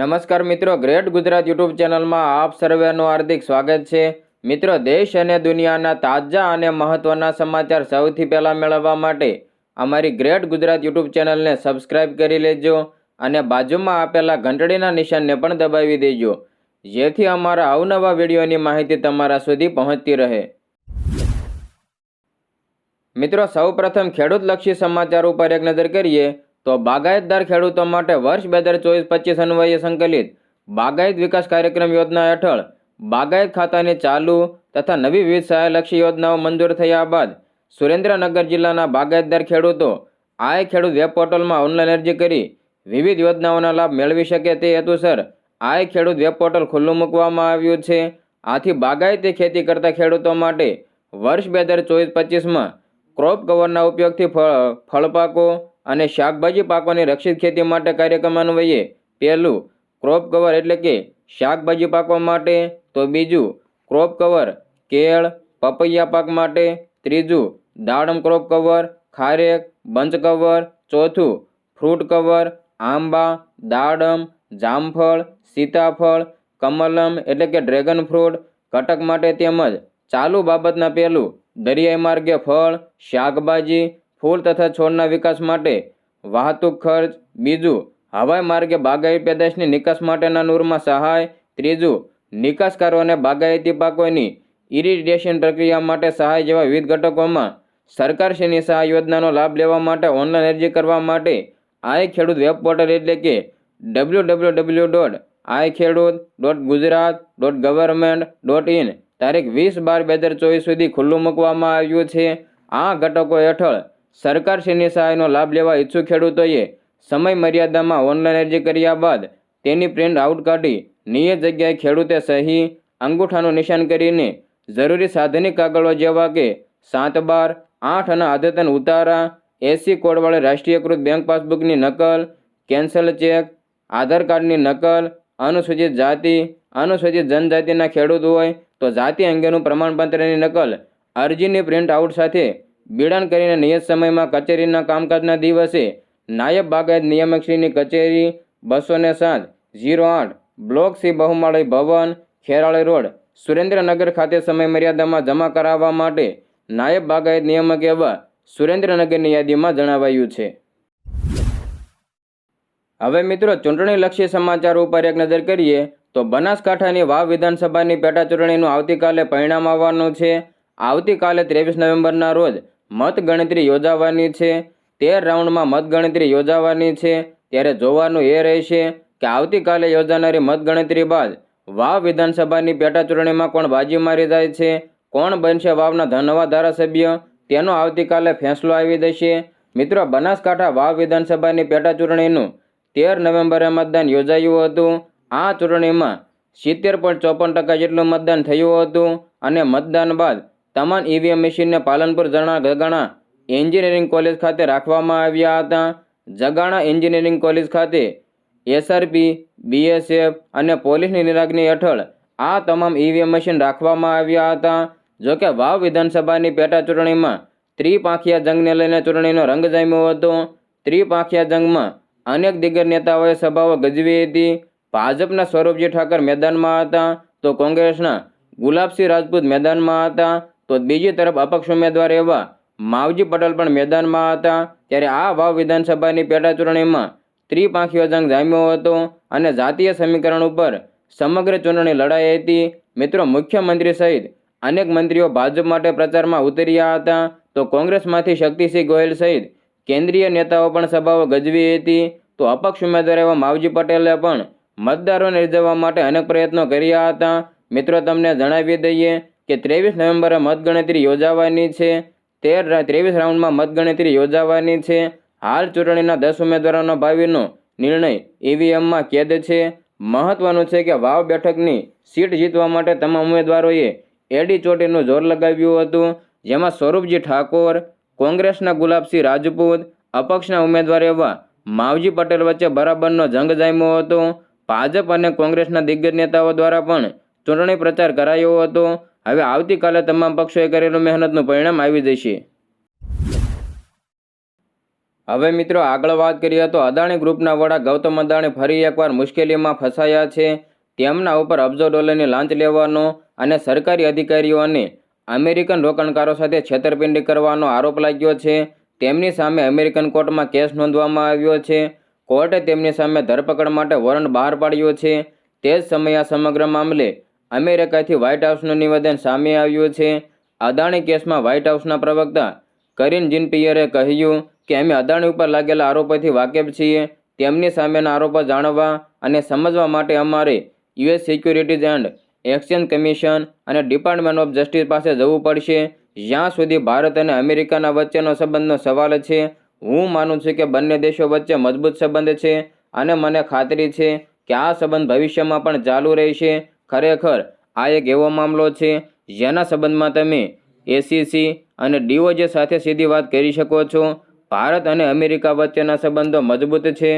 નમસ્કાર મિત્રો, great Gujarat YouTube ચેનલમાં આપ સર્વેનું હાર્દિક સ્વાગત છે. મિત્રો, દેશ અને દુનિયાના તાજા અને મહત્વના સમાચાર સૌથી પહેલાં મેળવવા માટે અમારી ગ્રેટ ગુજરાત યુટ્યુબ ચેનલને સબસ્ક્રાઇબ કરી લેજો અને બાજુમાં આપેલા ઘંટડીના નિશાનને પણ દબાવી દેજો. જેથી અમારા અવનવા વિડીયોની માહિતી તમારા સુધી પહોંચતી રહે. મિત્રો, સૌપ્રથમ ખેડૂતલક્ષી સમાચાર ઉપર એક નજર કરીએ. તો બાગાયતદાર ખેડૂતો માટે વર્ષ બે હજાર ચોવીસ પચીસ અન્વયે સંકલિત બાગાયત વિકાસ કાર્યક્રમ યોજના હેઠળ બાગાયત ખાતાની ચાલુ તથા નવી વિવિધ સહાયલક્ષી યોજનાઓ મંજૂર થયા બાદ સુરેન્દ્રનગર જિલ્લાના બાગાયતદાર ખેડૂતો આય ખેડૂત વેબ પોર્ટલમાં ઓનલાઈન અરજી કરી વિવિધ યોજનાઓના લાભ મેળવી શકે તે હેતુસર આય ખેડૂત વેબ પોર્ટલ ખુલ્લું મૂકવામાં આવ્યું છે. આથી બાગાયતી ખેતી કરતા ખેડૂતો માટે વર્ષ બે હજાર ચોવીસ પચીસમાં ક્રોપ કવરના ઉપયોગથી ફળ, ફળપાકો અને શાકભાજી પાકોની રક્ષિત ખેતી માટે કાર્યક્રમ અન્વયે પહેલું ક્રોપ કવર એટલે કે શાકભાજી પાકો માટે, તો બીજું ક્રોપ કવર કેળ, પપૈયા પાક માટે, ત્રીજું દાડમ ક્રોપ કવર ખારેક, બંચ કવર ચોથું ફ્રૂટ કવર આંબા, દાડમ, જામફળ, સીતાફળ, કમલમ એટલે કે ડ્રેગન ફ્રૂટ કટક માટે તેમજ ચાલુ બાબતના પહેલું દરિયાઈ માર્ગે ફળ, શાકભાજી ફૂલ તથા છોડના વિકાસ માટે વાહતુક ખર્ચ, બીજું હવાઈ માર્ગે બાગાયતી પેદાશની નિકાસ માટેના નૂરમાં સહાય, ત્રીજું નિકાસકારોને બાગાયતી પાકોની ઇરિટેશન પ્રક્રિયા માટે સહાય જેવા વિવિધ ઘટકોમાં સરકારશ્રીની સહાય યોજનાનો લાભ લેવા માટે ઓનલાઈન અરજી કરવા માટે આઈ ખેડૂત વેબ પોર્ટલ એટલે કે W W W dot I Khedut dot Gujarat dot government dot in તારીખ વીસ બાર બે હજાર ચોવીસ સુધી ખુલ્લું મૂકવામાં આવ્યું છે. આ ઘટકો હેઠળ સરકારશ્રીની સહાયનો લાભ લેવા ઈચ્છુક ખેડૂતોએ સમય મર્યાદામાં ઓનલાઈન અરજી કર્યા બાદ તેની પ્રિન્ટ આઉટ કાઢી નિયત જગ્યાએ ખેડૂતે સહી અંગૂઠાનું નિશાન કરીને જરૂરી સાધનિક કાગળો જેવા કે સાત બાર, આઠ અને અદ્યતન ઉતારા, એસી કોડવાળી રાષ્ટ્રીયકૃત બેંક પાસબુકની નકલ, કેન્સલ ચેક, આધાર કાર્ડની નકલ, અનુસૂચિત જાતિ, અનુસૂચિત જનજાતિના ખેડૂત હોય તો જાતિ અંગેનું પ્રમાણપત્રની નકલ અરજીની પ્રિન્ટ આઉટ સાથે બિડાણ કરીને નિયત સમયમાં કચેરીના કામકાજના દિવસે નાયબ બાગાયત નિયામકશ્રીની કચેરી બસો ને સાત ઝીરો આઠ બ્લોક સી બહુમાળી ભવન, ખેરાળી રોડ, સુરેન્દ્રનગર ખાતે સમય મર્યાદામાં જમા કરાવવા માટે નાયબ બાગાયત નિયામક એવા સુરેન્દ્રનગરની યાદીમાં જણાવાયું છે. હવે મિત્રો ચૂંટણીલક્ષી સમાચાર ઉપર એક નજર કરીએ તો બનાસકાંઠાની વાવ વિધાનસભાની પેટા ચૂંટણીનું આવતીકાલે પરિણામ આવવાનું છે. આવતીકાલે ત્રેવીસ નવેમ્બરના રોજ મતગણતરી યોજાવાની છે. તેર રાઉન્ડમાં મતગણતરી યોજાવાની છે. ત્યારે જોવાનું એ રહેશે કે આવતીકાલે યોજાનારી મતગણતરી બાદ વાવ વિધાનસભાની પેટાચૂંટણીમાં કોણ બાજી મારી જાય છે? કોણ બનશે વાવના ધનવા ધારાસભ્ય? તેનો આવતીકાલે ફેંસલો આવી જશે. મિત્રો, બનાસકાંઠા વાવ વિધાનસભાની પેટાચૂંટણીનું તેર નવેમ્બરે મતદાન યોજાયું હતું. આ ચૂંટણીમાં સિત્તેર પોઈન્ટ ચોપન ટકા જેટલું મતદાન થયું હતું અને મતદાન બાદ તમામ ઈવીએમ મશીનને પાલનપુર જણા જગાણા એન્જિનિયરિંગ કોલેજ ખાતે રાખવામાં આવ્યા હતા. જગાણા એન્જિનિયરિંગ કોલેજ ખાતે એસઆરપી બીએસએફ અને પોલીસની નિરાગની હેઠળ આ તમામ ઈવીએમ મશીન રાખવામાં આવ્યા હતા. જોકે વાવ વિધાનસભાની પેટા ચૂંટણીમાં ત્રિપાંખિયા જંગને લઈને ચૂંટણીનો રંગ જામ્યો હતો. ત્રિપાંખિયા જંગમાં અનેક દિગ્ગજ નેતાઓએ સભાઓ ગજવી હતી. ભાજપના સ્વરૂપજી ઠાકર મેદાનમાં હતા તો કોંગ્રેસના ગુલાબસિંહ રાજપૂત મેદાનમાં હતા. તો બીજી તરફ અપક્ષ ઉમેદવાર એવા માવજી પટેલ પણ મેદાનમાં હતા. ત્યારે આ વાવ વિધાનસભાની પેટા ચૂંટણીમાં ત્રિપાંખીયો જંગ જામ્યો હતો અને જાતીય સમીકરણ ઉપર સમગ્ર ચૂંટણી લડાઈ હતી. મિત્રો, મુખ્યમંત્રી સહિત અનેક મંત્રીઓ ભાજપ માટે પ્રચારમાં ઉતર્યા હતા. તો કોંગ્રેસમાંથી શક્તિસિંહ ગોયલ સહિત કેન્દ્રીય નેતાઓ પણ સભાઓ ગજવી હતી. તો અપક્ષ ઉમેદવાર એવા માવજી પટેલે પણ મતદારોને રીઝવવા માટે અનેક પ્રયત્નો કર્યા હતા. મિત્રો, તમને જણાવી દઈએ કે ત્રેવીસ નવેમ્બરે મતગણતરી યોજાવાની છે. તેર ત્રેવીસ રાઉન્ડમાં મતગણતરી યોજાવાની છે. હાલ ચૂંટણીના દસ ઉમેદવારોના ભાવિનો નિર્ણય ઈવીએમમાં કેદ છે. મહત્વનું છે કે વાવ બેઠકની સીટ જીતવા માટે તમામ ઉમેદવારોએ એડી ચોટીનું જોર લગાવ્યું હતું. જેમાં સ્વરૂપજી ઠાકોર, કોંગ્રેસના ગુલાબસિંહ રાજપૂત, અપક્ષના ઉમેદવાર એવા માવજી પટેલ વચ્ચે બરાબરનો જંગ જામ્યો હતો. ભાજપ અને કોંગ્રેસના દિગ્ગજ નેતાઓ દ્વારા પણ ચૂંટણી પ્રચાર કરાયો હતો. હવે આવતીકાલે તમામ પક્ષોએ કરેલું મહેનતનું પરિણામ આવી જશે. હવે મિત્રો આગળ વાત કરીએ તો અદાણી ગ્રુપના વડા ગૌતમ અદાણી ફરી એકવાર મુશ્કેલીમાં ફસાયા છે. તેમના ઉપર અબજો ડોલરની લાંચ લેવાનો અને સરકારી અધિકારીઓને અમેરિકન રોકાણકારો સાથે છેતરપિંડી કરવાનો આરોપ લાગ્યો છે. તેમની સામે અમેરિકન કોર્ટમાં કેસ નોંધવામાં આવ્યો છે. કોર્ટે તેમની સામે ધરપકડ માટે વોરંટ બહાર પાડ્યો છે. તે જ સમયે આ સમગ્ર મામલે અમેરિકાથી વ્હાઇટ હાઉસનું નિવેદન સામે આવ્યું છે. અદાણી કેસમાં વ્હાઇટ હાઉસના પ્રવક્તા કરીન જીન પિયરે કહ્યું કે અમે અદાણી ઉપર લાગેલા આરોપોથી વાકેફ છીએ. તેમની સામેના આરોપો જાણવા અને સમજવા માટે અમારે US securities and exchange commission અને ડિપાર્ટમેન્ટ ઓફ જસ્ટિસ પાસે જવું પડશે. જ્યાં સુધી ભારત અને અમેરિકાના વચ્ચેનો સંબંધનો સવાલ છે, હું માનું છું કે બંને દેશો વચ્ચે મજબૂત સંબંધ છે અને મને ખાતરી છે કે આ સંબંધ ભવિષ્યમાં પણ ચાલુ રહેશે. ખરેખર આ એક એવો મામલો છે, જેના સંબંધમાં તમે એસીસી અને ડીઓજે સાથે સીધી વાત કરી શકો છો. ભારત અને અમેરિકા વચ્ચેના સંબંધો મજબૂત છે.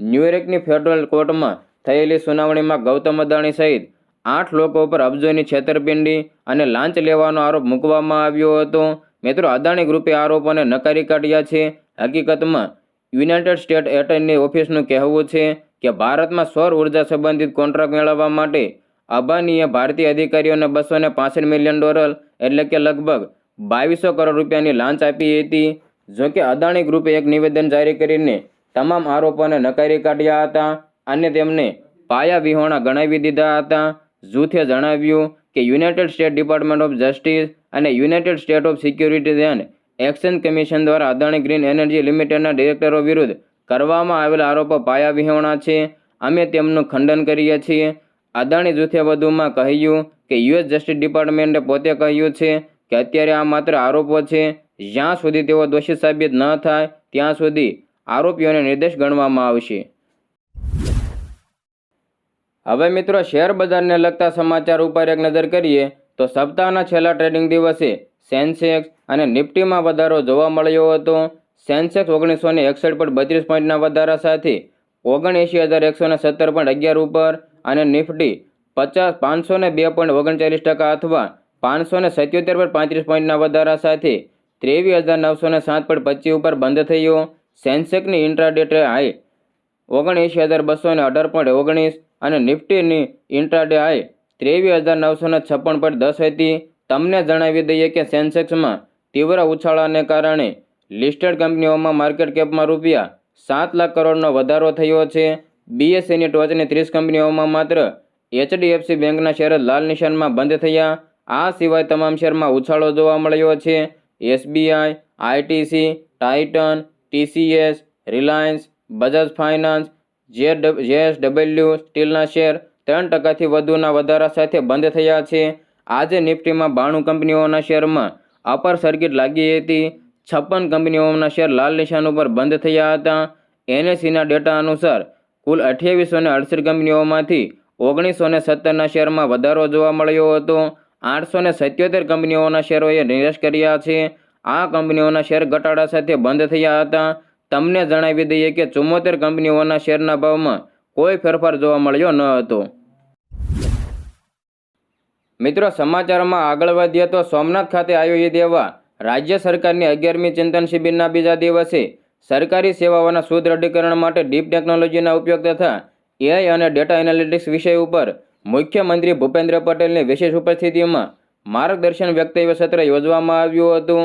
ન્યૂયોર્કની ફેડરલ કોર્ટમાં થયેલી સુનાવણીમાં ગૌતમ અદાણી સહિત આઠ લોકો પર અબજોની છેતરપિંડી અને લાંચ લેવાનો આરોપ મૂકવામાં આવ્યો હતો. મિત્રો, અદાણી ગ્રુપે આરોપોને નકારી કાઢ્યા છે. હકીકતમાં યુનાઇટેડ સ્ટેટ એટર્ની ઓફિસનું કહેવું છે કે ભારતમાં સૌર ઊર્જા સંબંધિત કોન્ટ્રાક્ટ મેળવવા માટે અબાનીએ ભારતીય અધિકારીઓને બસો ને પાસઠ મિલિયન ડોલર એટલે કે લગભગ બાવીસો કરોડ રૂપિયાની લાંચ આપી હતી. જોકે અદાણી ગ્રુપે એક નિવેદન જારી કરીને તમામ આરોપોને નકારી કાઢ્યા હતા અને તેમને પાયા વિહોણા ગણાવી દીધા હતા. જૂથે જણાવ્યું કે United State department of justice અને United State of security and exchange commission દ્વારા અદાણી ગ્રીન એનર્જી લિમિટેડના ડિરેક્ટરો વિરુદ્ધ કરવામાં આવેલા આરોપો પાયા વિહોણા છે. અમે તેમનું ખંડન કરીએ છીએ. અદાણી જૂથે વધુમાં કહ્યું કે યુએસ જસ્ટિસ ડિપાર્ટમેન્ટે પોતે કહ્યું છે કે અત્યારે આ માત્ર આરોપો છે. જ્યાં સુધી તેઓ દોષિત સાબિત ન થાય, ત્યાં સુધી આરોપીઓને નિર્દેશ ગણવામાં આવશે. હવે મિત્રો, શેર બજારને લગતા સમાચાર ઉપર એક નજર કરીએ, તો સપ્તાહના છેલ્લા ટ્રેડિંગ દિવસે સેન્સેક્સ અને નિફ્ટીમાં વધારો જોવા મળ્યો હતો. સેન્સેક્સ ઓગણીસો ને એકસઠ પોઈન્ટ બત્રીસ પોઈન્ટના વધારા સાથે ઓગણએંશી હજાર એકસો ને સત્તર પોઈન્ટ અગિયાર ઉપર અને નિફ્ટી પચાસ પાંચસો ને બે પોઈન્ટ ઓગણચાલીસ ટકા અથવા પાંચસો ને સત્યોતેર પર પાંત્રીસ પોઈન્ટના વધારા સાથે ત્રેવીસ હજાર નવસો ને સાત પોઈન્ટ પચીસ ઉપર બંધ થયો. સેન્સેક્સની ઇન્ટ્રાડેટે હાઈ ઓગણએંશી હજાર બસો ને અઢાર પોઈન્ટ ઓગણીસ અને નિફ્ટીની ઇન્ટ્રાડે હાઈ ત્રેવીસ હજાર નવસો ને છપ્પન પોઈન્ટ દસ હતી. તમને જણાવી દઈએ કે સેન્સેક્સમાં તીવ્ર ઉછાળાને કારણે લિસ્ટેડ કંપનીઓમાં માર્કેટ કેપમાં રૂપિયા સાત લાખ કરોડનો વધારો થયો છે. બીએસસીની ટોચની ત્રીસ કંપનીઓમાં માત્ર એચડીએફસી બેંકના શેર લાલ નિશાનમાં બંધ થયા. આ સિવાય તમામ શેરમાં ઉછાળો જોવા મળ્યો છે. SBI ITC Titan TCS Reliance Bajaj finance JSW સ્ટીલના શેર ત્રણ ટકાથી વધુના વધારા સાથે બંધ થયા છે. આજે નિફ્ટીમાં બાણું કંપનીઓના શેરમાં અપર સર્કિટ લાગી હતી. છપ્પન કંપનીઓના શેર લાલ નિશાન ઉપર બંધ થયા હતા. એનએસસીના ડેટા અનુસાર કુલ અઠ્યાવીસો ને અડસઠ કંપનીઓમાંથી ઓગણીસો ને સત્તરના શેરમાં વધારો જોવા મળ્યો હતો. આઠસો ને સત્યોતેર કંપનીઓના શેરોએ નિરાશ કર્યા છે. આ કંપનીઓના શેર ઘટાડા સાથે બંધ થયા હતા. તમને જણાવી દઈએ કે ચુમ્મોતેર કંપનીઓના શેરના ભાવમાં કોઈ ફેરફાર જોવા મળ્યો ન હતો. મિત્રો, સમાચારમાં આગળ વધીએ તો સોમનાથ ખાતે આયોજિત એવા રાજ્ય સરકારની અગિયારમી ચિંતન શિબિરના બીજા દિવસે સરકારી સેવાઓના સુદૃઢીકરણ માટે ડીપ ટેકનોલોજીના ઉપયોગ તથા એઆઈ અને ડેટા એનાલિટિક્સ વિષય ઉપર મુખ્યમંત્રી ભૂપેન્દ્ર પટેલની વિશેષ ઉપસ્થિતિમાં માર્ગદર્શન વક્તવ્ય સત્ર યોજવામાં આવ્યું હતું.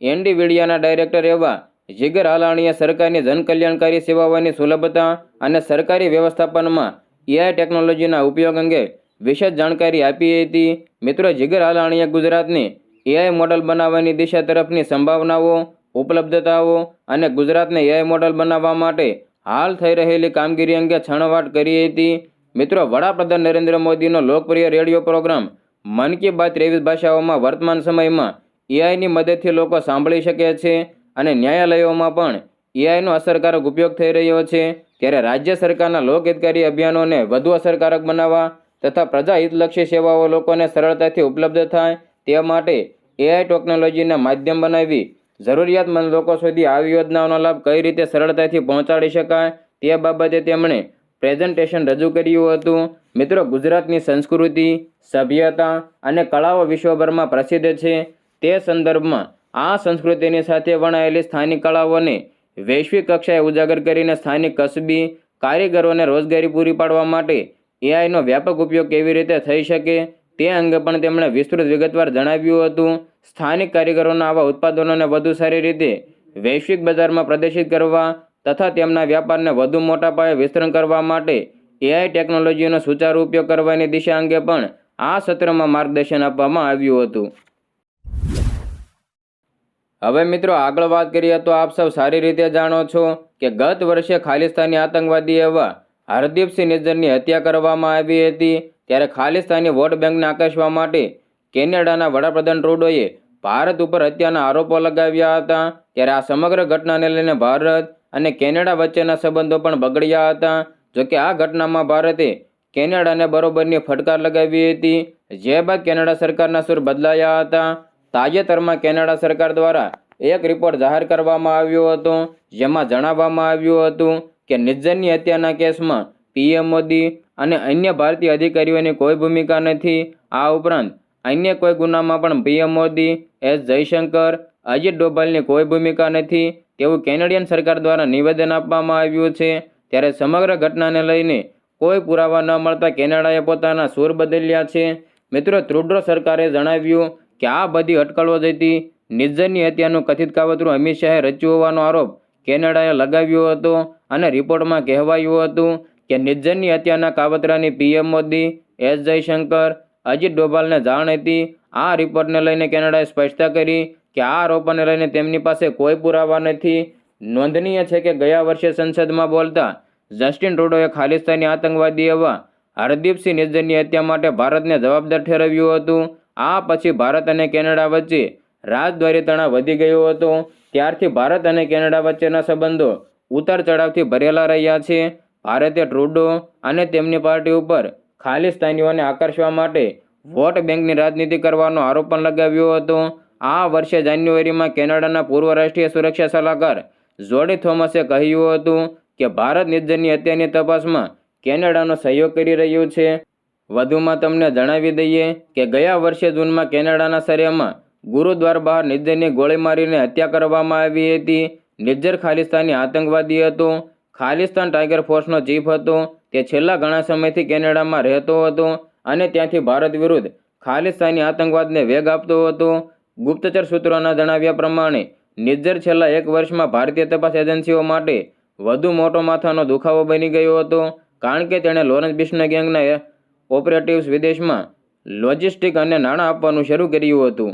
એનડી વિડિયાના ડાયરેક્ટર એવા જીગર હાલાણીએ સરકારની જનકલ્યાણકારી સેવાઓની સુલભતા અને સરકારી વ્યવસ્થાપનમાં એઆઈ ટેકનોલોજીના ઉપયોગ અંગે વિશેષ જાણકારી આપી હતી. મિત્રો, જીગર હાલાણીએ ગુજરાતની એઆઈ મોડલ બનાવવાની દિશા તરફની સંભાવનાઓ ઉપલબ્ધતાઓ અને ગુજરાતને એઆઈ મોડલ બનાવવા માટે હાલ થઈ રહેલી કામગીરી અંગે છણવાટ કરી હતી. મિત્રો, વડાપ્રધાન નરેન્દ્ર મોદીનો લોકપ્રિય રેડિયો પ્રોગ્રામ મન કી બાત ત્રેવીસ ભાષાઓમાં વર્તમાન સમયમાં એઆઈની મદદથી લોકો સાંભળી શકે છે અને ન્યાયાલયોમાં પણ એઆઈનો અસરકારક ઉપયોગ થઈ રહ્યો છે. ત્યારે રાજ્ય સરકારના લોકહિતકારી અભિયાનોને વધુ અસરકારક બનાવવા તથા પ્રજાહિતલક્ષી સેવાઓ લોકોને સરળતાથી ઉપલબ્ધ થાય તે માટે એઆઈ ટેકનોલોજીના માધ્યમ બનાવી જરૂરિયાતમંદ લોકો સુધી આવી યોજનાઓનો લાભ કઈ રીતે સરળતાથી પહોંચાડી શકાય તે બાબતે તેમણે પ્રેઝન્ટેશન રજૂ કર્યું હતું. મિત્રો, ગુજરાતની સંસ્કૃતિ, સભ્યતા અને કળાઓ વિશ્વભરમાં પ્રસિદ્ધ છે. તે સંદર્ભમાં આ સંસ્કૃતિની સાથે વણાયેલી સ્થાનિક કળાઓને વૈશ્વિક કક્ષાએ ઉજાગર કરીને સ્થાનિક કસબી કારીગરોને રોજગારી પૂરી પાડવા માટે એઆઈનો વ્યાપક ઉપયોગ કેવી રીતે થઈ શકે તે અંગે પણ તેમણે વિસ્તૃત વિગતવાર જણાવ્યું હતું. સ્થાનિક કારીગરોના આવા ઉત્પાદનોને વધુ સારી રીતે વૈશ્વિક બજારમાં પ્રદર્શિત કરવા તથા તેમના વ્યાપારને વધુ મોટા પાયે વિસ્તરણ કરવા માટે એઆઈ ટેકનોલોજીનો સુચારુ ઉપયોગ કરવાની દિશા અંગે પણ આ સત્રમાં માર્ગદર્શન આપવામાં આવ્યું હતું. હવે મિત્રો આગળ વાત કરીએ તો આપ સૌ સારી રીતે જાણો છો કે ગત વર્ષે ખાલિસ્તાની આતંકવાદી એવા હરદીપસિંહ નિજ્જરની હત્યા કરવામાં આવી હતી. ત્યારે ખાલિસ્તાની વોટ બેંકને આકર્ષવા માટે કેનેડાના વડાપ્રધાન ટ્રુડોએ ભારત ઉપર હત્યાના આરોપો લગાવ્યા હતા, ત્યારે આ સમગ્ર ઘટનાને લઈને ભારત અને કેનેડા વચ્ચેના સંબંધો પણ બગડ્યા હતા. જોકે આ ઘટનામાં ભારતે કેનેડાને બરોબરની ફટકાર લગાવી હતી, જે બાદ કેનેડા સરકારના સુર બદલાયા હતા. તાજેતરમાં કેનેડા સરકાર દ્વારા એક રિપોર્ટ જાહેર કરવામાં આવ્યો હતો, જેમાં જણાવવામાં આવ્યું હતું કે નિજ્જરની હત્યાના કેસમાં પીએમ મોદી અને અન્ય ભારતીય અધિકારીઓની કોઈ ભૂમિકા નથી. આ ઉપરાંત અન્ય કોઈ ગુનામાં પણ પીએમ મોદી, એસ જયશંકર, અજીત ડોભાલની કોઈ ભૂમિકા નથી, તેવું કેનેડિયન સરકાર દ્વારા નિવેદન આપવામાં આવ્યું છે. ત્યારે સમગ્ર ઘટનાને લઈને કોઈ પુરાવા ન મળતા કેનેડાએ પોતાના સૂર બદલ્યા છે. મિત્રો ત્રુડો સરકારે જણાવ્યું કે આ બધી અટકળો જતી નિર્જનની હત્યાનું કથિત કાવતરું અમિત શાહે રચ્યું હોવાનો આરોપ કેનેડાએ લગાવ્યો હતો અને રિપોર્ટમાં કહેવાયું હતું કે નિર્જનની હત્યાના કાવતરાની પીએમ મોદી, એસ જયશંકર અજીત ડોભાલને જાણ હતી. આ રિપોર્ટને લઈને કેનેડાએ સ્પષ્ટતા કરી કે આ આરોપોને લઈને તેમની પાસે કોઈ પુરાવા નથી. નોંધનીય છે કે ગયા વર્ષે સંસદમાં બોલતા જસ્ટિન ટ્રુડોએ ખાલિસ્તાની આતંકવાદી એવા હરદીપસિંહ નિજ્જરની હત્યા માટે ભારતને જવાબદાર ઠેરવ્યું હતું. આ પછી ભારત અને કેનેડા વચ્ચે રાજદ્વારી તણાવ વધી ગયો હતો. ત્યારથી ભારત અને કેનેડા વચ્ચેના સંબંધો ઉતાર ચઢાવથી ભરેલા રહ્યા છે. ભારતે ટ્રુડો અને તેમની પાર્ટી ઉપર ખાલિસ્તાનીઓને આકર્ષવા માટે વોટ બેંકની રાજનીતિ કરવાનો આરોપ પણ લગાવ્યો હતો. આ વર્ષે જાન્યુઆરીમાં કેનેડાના પૂર્વ રાષ્ટ્રીય સુરક્ષા સલાહકાર જોડી થોમસે કહ્યું હતું કે ભારત નિર્જનની હત્યાની તપાસમાં કેનેડાનો સહયોગ કરી રહ્યું છે. વધુમાં તમને જણાવી દઈએ કે ગયા વર્ષે જૂનમાં કેનેડાના સરેમાં ગુરુદ્વાર બહાર નિર્જનની ગોળી મારીને હત્યા કરવામાં આવી હતી. નિર્જર ખાલિસ્તાની આતંકવાદી હતો. ખાલિસ્તાન ટાઈગર ફોર્સનો ચીફ હતો. તે છેલ્લા ઘણા સમયથી કેનેડામાં રહેતો હતો અને ત્યાંથી ભારત વિરુદ્ધ ખાલિસ્તાની આતંકવાદને વેગ આપતો હતો. ગુપ્તચર સૂત્રોના જણાવ્યા પ્રમાણે, નિજ્જર છેલ્લા એક વર્ષમાં ભારતીય તપાસ એજન્સીઓ માટે વધુ મોટો માથાનો દુખાવો બની ગયો હતો, કારણ કે તેણે લોરેન્સ બિશ્ન ગેંગના ઓપરેટિવ્સ વિદેશમાં લોજિસ્ટિક અને નાણાં આપવાનું શરૂ કર્યું હતું.